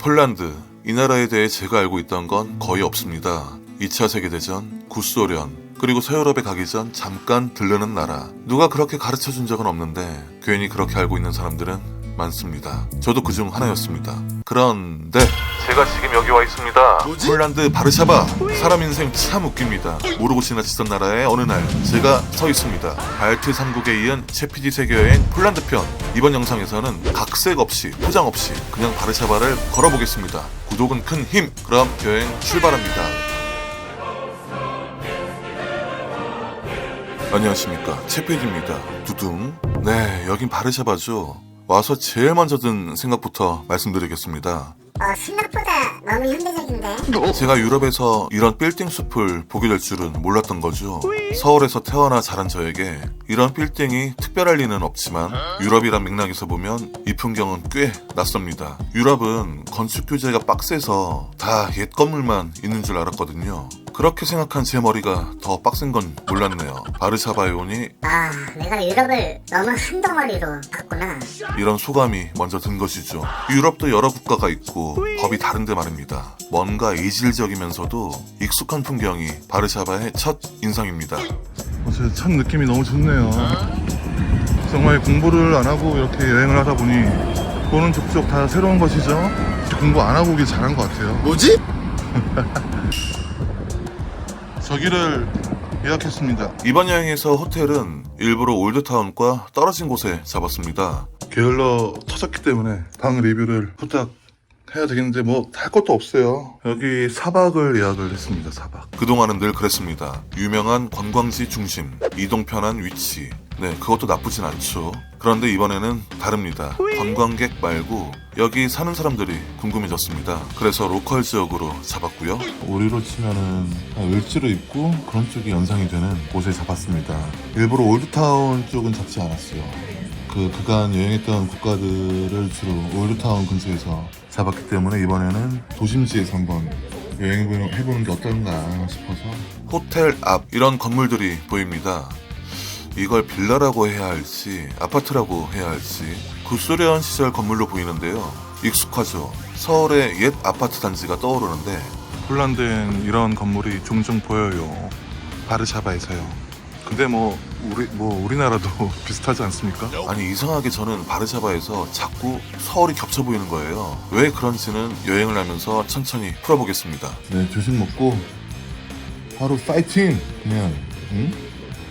폴란드 이 나라에 대해 제가 알고 있던 건 거의 없습니다. 2차 세계대전, 구소련, 그리고 서유럽에 가기 전 잠깐 들르는 나라. 누가 그렇게 가르쳐 준 적은 없는데 괜히 그렇게 알고 있는 사람들은 많습니다. 저도 그 중 하나였습니다. 그런데 제가 지금 여기 와 있습니다. 폴란드 바르샤바. 사람 인생 참 웃깁니다. 모르고 지나치던 나라의 어느 날 제가 서 있습니다. 발트 3국에 이은 채피디 세계 여행 폴란드 편. 이번 영상에서는 각색 없이 포장 없이 그냥 바르샤바를 걸어보겠습니다. 구독은 큰 힘. 그럼 여행 출발합니다. 안녕하십니까 채피디입니다. 두둥. 네, 여긴 바르샤바죠. 와서 제일 먼저 든 생각부터 말씀드리겠습니다. 어, 생각보다 너무 현대적인데? 제가 유럽에서 이런 빌딩 숲을 보게 될 줄은 몰랐던 거죠. 서울에서 태어나 자란 저에게 이런 빌딩이 특별할 리는 없지만 유럽이란 맥락에서 보면 이 풍경은 꽤 낯섭니다. 유럽은 건축 규제가 빡세서 다 옛 건물만 있는 줄 알았거든요. 그렇게 생각한 제 머리가 더 빡센 건 몰랐네요. 바르샤바에 오니 아, 내가 유럽을 너무 한 덩어리로 봤구나. 이런 소감이 먼저 든 것이죠. 유럽도 여러 국가가 있고 법이 다른데 말입니다. 뭔가 이질적이면서도 익숙한 풍경이 바르샤바의 첫 인상입니다. 어, 저참 느낌이 너무 좋네요. 정말 공부를 안 하고 이렇게 여행을 하다 보니 보는 족족 다 새로운 것이죠. 공부 안 하고 오길 잘한 것 같아요. 뭐지? 저기를 예약했습니다. 이번 여행에서 호텔은 일부러 올드타운과 떨어진 곳에 잡았습니다. 게을러 터졌기 때문에 방 리뷰를 부탁 해야 되겠는데 뭐 할 것도 없어요. 여기 사박을 예약을 했습니다. 사박. 그동안은 늘 그랬습니다. 유명한 관광지 중심, 이동 편한 위치. 네, 그것도 나쁘진 않죠. 그런데 이번에는 다릅니다. 관광객 말고 여기 사는 사람들이 궁금해졌습니다. 그래서 로컬 지역으로 잡았고요. 오리로 치면은 을지로 입구 그런 쪽이 연상이 되는 곳에 잡았습니다. 일부러 올드타운 쪽은 잡지 않았어요. 그 그간 여행했던 국가들을 주로 올드타운 근처에서 잡았기 때문에 이번에는 도심지에서 한번 여행해보는 게 어떤가 싶어서 호텔 앞 이런 건물들이 보입니다. 이걸 빌라라고 해야 할지 아파트라고 해야 할지 구소련 시절 건물로 보이는데요. 익숙하죠. 서울의 옛 아파트 단지가 떠오르는데 폴란드엔 이런 건물이 종종 보여요. 바르샤바에서요. 근데 뭐 우리 뭐 우리나라도 비슷하지 않습니까? 아니 이상하게 저는 바르샤바에서 자꾸 서울이 겹쳐 보이는 거예요. 왜 그런지는 여행을 하면서 천천히 풀어보겠습니다. 네, 조식 먹고 하루 파이팅! 그냥 응?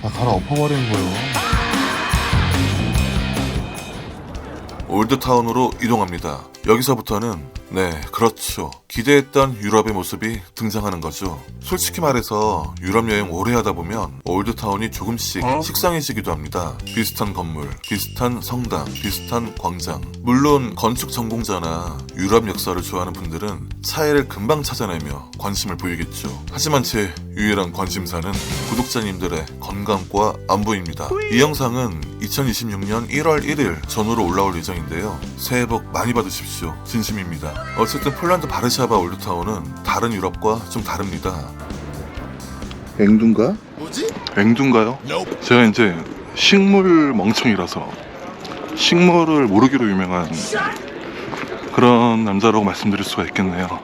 다 갈아 엎어버리는 거예요. 올드타운으로 이동합니다. 여기서부터는 네, 그렇죠. 기대했던 유럽의 모습이 등장하는 거죠. 솔직히 말해서 유럽 여행 오래 하다 보면 올드타운이 조금씩 식상해지기도 합니다. 비슷한 건물, 비슷한 성당, 비슷한 광장. 물론 건축 전공자나 유럽 역사를 좋아하는 분들은 차이를 금방 찾아내며 관심을 보이겠죠. 하지만 제 유일한 관심사는 구독자님들의 건강과 안부입니다. 이 영상은 2026년 1월 1일 전후로 올라올 예정인데요. 새해 복 많이 받으십시오. 진심입니다. 어쨌든 폴란드 바르샤 바 올드타운은 다른 유럽과 좀 다릅니다. 앵두인가? 뭐지? 앵두인가요? 제가 이제 식물 멍청이라서 식물을 모르기로 유명한 그런 남자라고 말씀드릴 수가 있겠네요.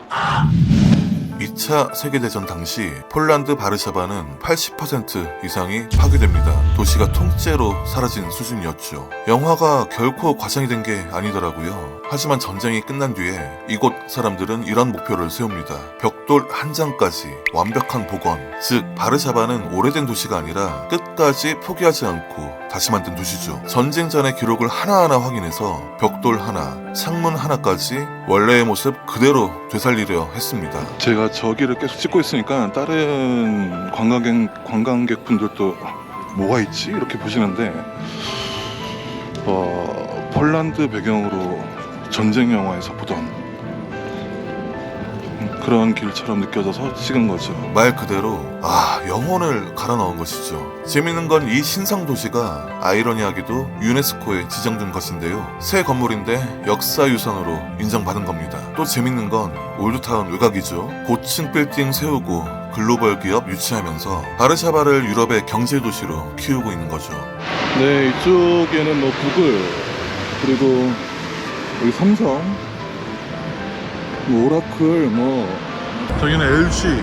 2차 세계대전 당시 폴란드 바르샤바는 80% 이상이 파괴됩니다. 도시가 통째로 사라진 수준이었죠. 영화가 결코 과장이 된 게 아니더라고요. 하지만 전쟁이 끝난 뒤에 이곳 사람들은 이런 목표를 세웁니다. 벽돌 한 장까지 완벽한 복원. 즉 바르샤바는 오래된 도시가 아니라 끝까지 포기하지 않고 다시 만든 도시죠. 전쟁 전의 기록을 하나하나 확인해서 벽돌 하나, 창문 하나까지 원래의 모습 그대로 되살리려 했습니다. 제가 저 기를 계속 찍고 있으니까 다른 관광객 관광객 분들도 뭐가 있지? 이렇게 보시는데 어, 폴란드 배경으로 전쟁 영화에서 보던 그런 길처럼 느껴져서 찍은 거죠. 말 그대로 아 영혼을 갈아 넣은 것이죠. 재밌는 건 이 신상 도시가 아이러니하게도 유네스코에 지정된 것인데요. 새 건물인데 역사 유산으로 인정받은 겁니다. 또 재밌는 건 올드타운 외곽이죠. 고층 빌딩 세우고 글로벌 기업 유치하면서 바르샤바를 유럽의 경제 도시로 키우고 있는 거죠. 네, 이쪽에는 뭐 구글 그리고 여기 삼성 뭐 오라클 뭐. 저기는 LG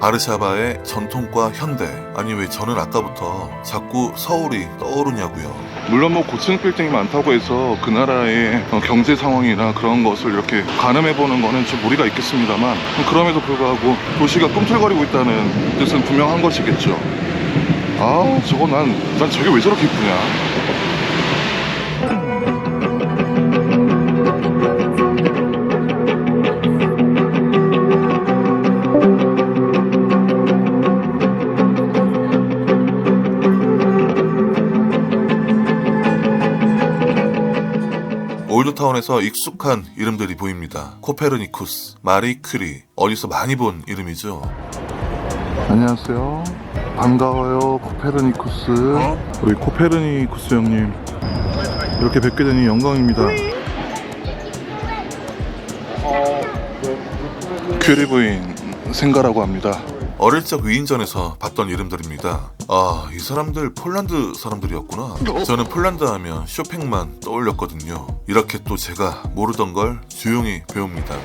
바르샤바의 전통과 현대. 아니 왜 저는 아까부터 자꾸 서울이 떠오르냐고요. 물론 뭐 고층 빌딩이 많다고 해서 그 나라의 어, 경제 상황이나 그런 것을 이렇게 가늠해 보는 거는 좀 무리가 있겠습니다만 그럼에도 불구하고 도시가 꿈틀거리고 있다는 뜻은 분명한 것이겠죠. 아 저거 난, 난 저게 왜 저렇게 이쁘냐 올드타운에서 익숙한 이름들이 보입니다. 코페르니쿠스, 마리 큐리 어디서 많이 본 이름이죠? 안녕하세요. 반가워요 코페르니쿠스. 우리 코페르니쿠스 형님 이렇게 뵙게 되니 영광입니다. 큐리 부인 생가라고 합니다. 어릴 적 위인전에서 봤던 이름들입니다. 아, 이 사람들 폴란드 사람들이었구나. 저는 폴란드 하면 쇼팽만 떠올렸거든요. 이렇게 또 제가 모르던 걸 조용히 배웁니다.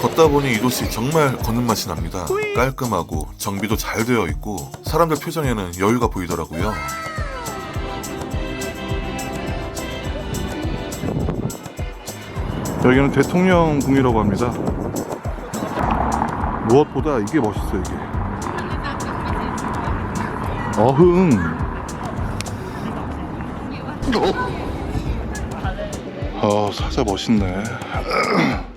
걷다 보니 이 도시 정말 걷는 맛이 납니다. 깔끔하고 정비도 잘 되어 있고 사람들 표정에는 여유가 보이더라고요. 여기는 대통령 궁이라고 합니다. 무엇보다 이게 멋있어요, 이게. 어흥. 어, 사자 멋있네.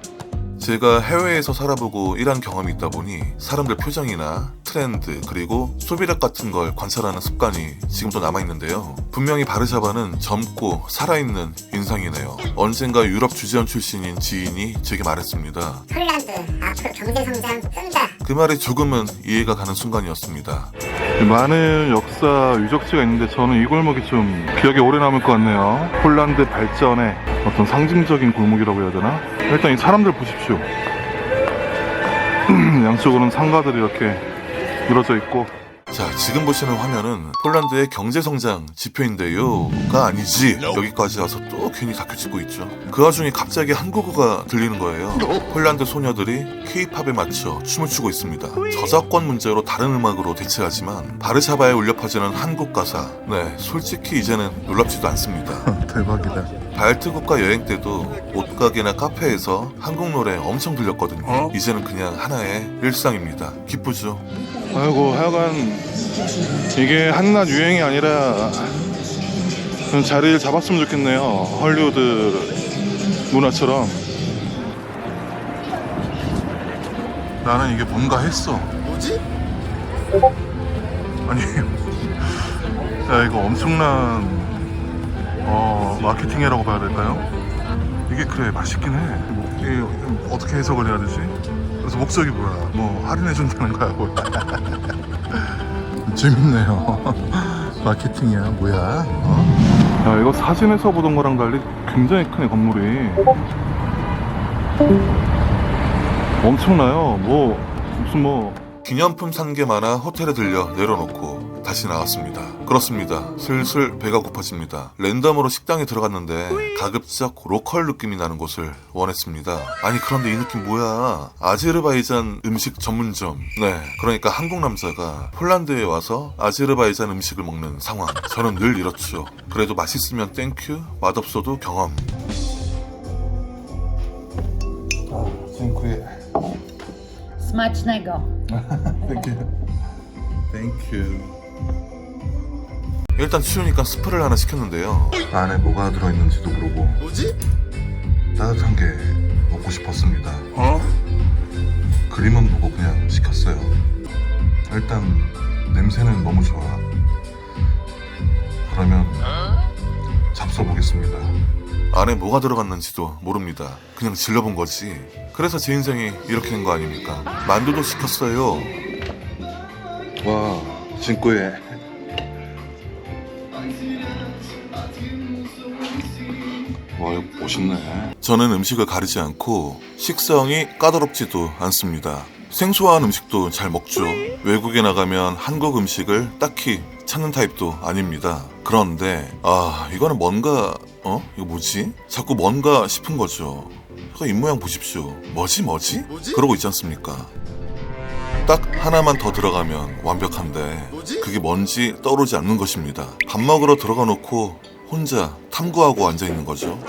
제가 해외에서 살아보고 일한 경험이 있다 보니 사람들 표정이나 트렌드 그리고 소비력 같은 걸 관찰하는 습관이 지금도 남아있는데요. 분명히 바르샤바는 젊고 살아있는 인상이네요. 언젠가 유럽 주재원 출신인 지인이 제게 말했습니다. 폴란드 앞으로 경제 성장 뜬다. 그 말이 조금은 이해가 가는 순간이었습니다. 많은 역사 유적지가 있는데 저는 이 골목이 좀 기억에 오래 남을 것 같네요. 폴란드 발전의 어떤 상징적인 골목이라고 해야 되나? 일단 이 사람들 보십시오. 양쪽으로는 상가들이 이렇게 늘어져 있고 자, 지금 보시는 화면은 폴란드의 경제성장 지표인데요가 아니지. 여기까지 와서 또 괜히 다큐 찍고 있죠. 그 와중에 갑자기 한국어가 들리는 거예요. 폴란드 소녀들이 케이팝에 맞춰 춤을 추고 있습니다. 저작권 문제로 다른 음악으로 대체하지만 바르샤바에 울려 퍼지는 한국 가사. 네, 솔직히 이제는 놀랍지도 않습니다. 대박이다. 발트 국가 여행 때도 옷가게나 카페에서 한국 노래 엄청 들렸거든요. 이제는 그냥 하나의 일상입니다. 기쁘죠? 아이고 하여간 이게 한낱 유행이 아니라 좀 자리를 잡았으면 좋겠네요 헐리우드 문화처럼 나는 이게 뭔가 했어 뭐지? 아니 야 이거 엄청난 어 마케팅이라고 봐야 될까요? 이게 그래 맛있긴 해 뭐, 이게 어떻게 해석을 해야 되지? 그래서 목적이 뭐야? 뭐 할인해 준다는 거야 뭐야? 재밌네요. 마케팅이야 뭐야? 어? 야 이거 사진에서 보던 거랑 달리 굉장히 크네 건물이. 엄청나요. 뭐 무슨 뭐 기념품 산 게 많아 호텔에 들려 내려놓고 다시 나왔습니다. 그렇습니다. 슬슬 배가 고파집니다. 랜덤으로 식당에 들어갔는데 가급적 로컬 느낌이 나는 곳을 원했습니다. 아니 그런데 이 느낌 뭐야? 아제르바이잔 음식 전문점. 네, 그러니까 한국 남자가 폴란드에 와서 아제르바이잔 음식을 먹는 상황. 저는 늘 이렇죠. 그래도 맛있으면 땡큐, 맛없어도 경험. 징크에 Smacznego. 땡큐 땡큐 일단 추우니까 스프를 하나 시켰는데요. 안에 뭐가 들어있는지도 모르고 뭐지? 따뜻한 게 먹고 싶었습니다. 어? 그림은 보고 그냥 시켰어요. 일단 냄새는 너무 좋아. 그러면 잡숴 보겠습니다. 안에 뭐가 들어갔는지도 모릅니다. 그냥 질러본 거지. 그래서 제 인생이 이렇게 된 거 아닙니까? 만두도 시켰어요. 와, 진꼬에 와, 이거 멋있네. 저는 음식을 가리지 않고 식성이 까다롭지도 않습니다. 생소한 음식도 잘 먹죠. 외국에 나가면 한국 음식을 딱히 찾는 타입도 아닙니다. 그런데 아 이거는 뭔가 어? 이거 뭐지? 자꾸 뭔가 싶은 거죠. 그 입모양 보십시오. 뭐지 뭐지? 그러고 있지 않습니까? 딱 하나만 더 들어가면 완벽한데 그게 뭔지 떠오르지 않는 것입니다. 밥 먹으러 들어가 놓고 혼자 탐구하고 앉아 있는 거죠.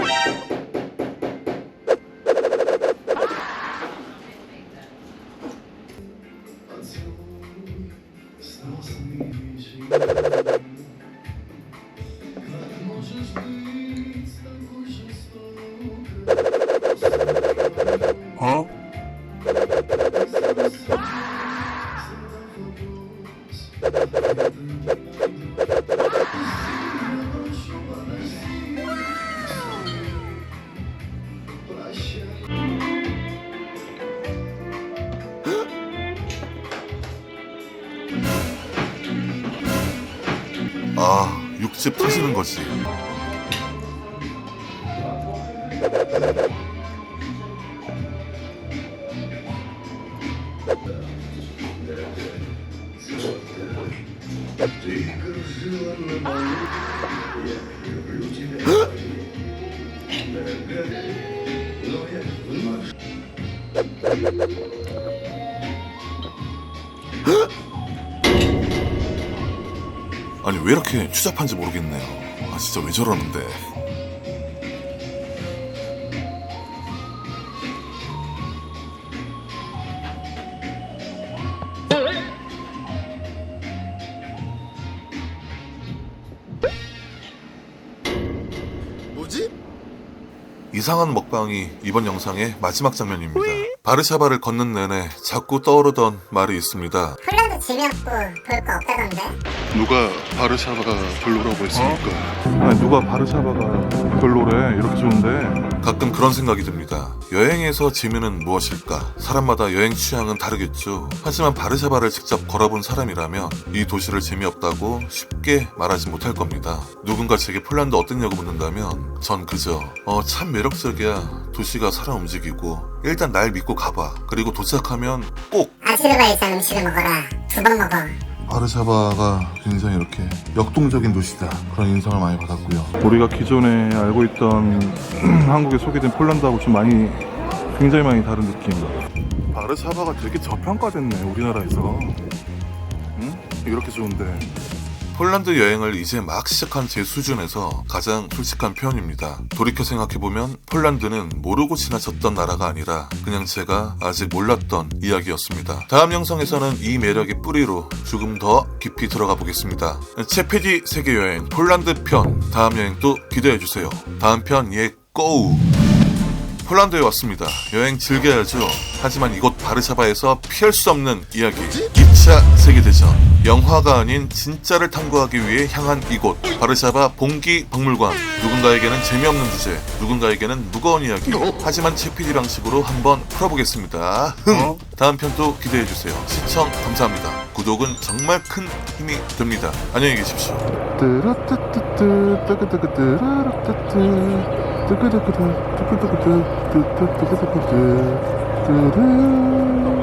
터지는 거지. 이렇게 추잡한지 모르겠네요. 아 진짜 왜 저러는데? 이상한 먹방이 이번 영상의 마지막 장면입니다. 바르샤바를 걷는 내내 자꾸 떠오르던 말이 있습니다. 폴란드 재미없고 볼거 없다던데? 누가 바르샤바가 별로라고 했습니까? 아니, 누가 바르샤바가 별로래 이렇게 좋은데 가끔 그런 생각이 듭니다. 여행에서 재미는 무엇일까? 사람마다 여행 취향은 다르겠죠. 하지만 바르샤바를 직접 걸어본 사람이라면 이 도시를 재미없다고 쉽게 말하지 못할 겁니다. 누군가 제게 폴란드 어땠냐고 묻는다면 전 그저 어 참 매력적이야. 도시가 살아 움직이고 일단 날 믿고 가봐. 그리고 도착하면 꼭 아제르바이잔 음식을 먹어라. 먹어. 바르샤바가 굉장히 이렇게 역동적인 도시다 그런 인상을 많이 받았고요. 우리가 기존에 알고 있던 한국에 소개된 폴란드하고 좀 많이 굉장히 많이 다른 느낌 바르샤바가 되게 저평가됐네 우리나라에서 응? 이렇게 좋은데 폴란드 여행을 이제 막 시작한 제 수준에서 가장 솔직한 표현입니다. 돌이켜 생각해보면 폴란드는 모르고 지나쳤던 나라가 아니라 그냥 제가 아직 몰랐던 이야기였습니다. 다음 영상에서는 이 매력의 뿌리로 조금 더 깊이 들어가 보겠습니다. 채페디 세계여행 폴란드 편 다음 여행도 기대해주세요. 다음 편 예, 고! 폴란드에 왔습니다. 여행 즐겨야죠. 하지만 이곳 바르샤바에서 피할 수 없는 이야기. 2차 세계대전. 영화가 아닌 진짜를 탐구하기 위해 향한 이곳. 바르샤바 봉기 박물관. 누군가에게는 재미없는 주제, 누군가에게는 무거운 이야기. 하지만 채피디 방식으로 한번 풀어보겠습니다. 흥! 다음 편도 기대해주세요. 시청 감사합니다. 구독은 정말 큰 힘이 됩니다. 안녕히 계십시오. 뜨르뜨뜨뜨 뜨끄뜨끄 뜨르르뜨뜨 뜨끄뜨끄 뜨끄뜨끄 뜨끄뜨끄 뜨르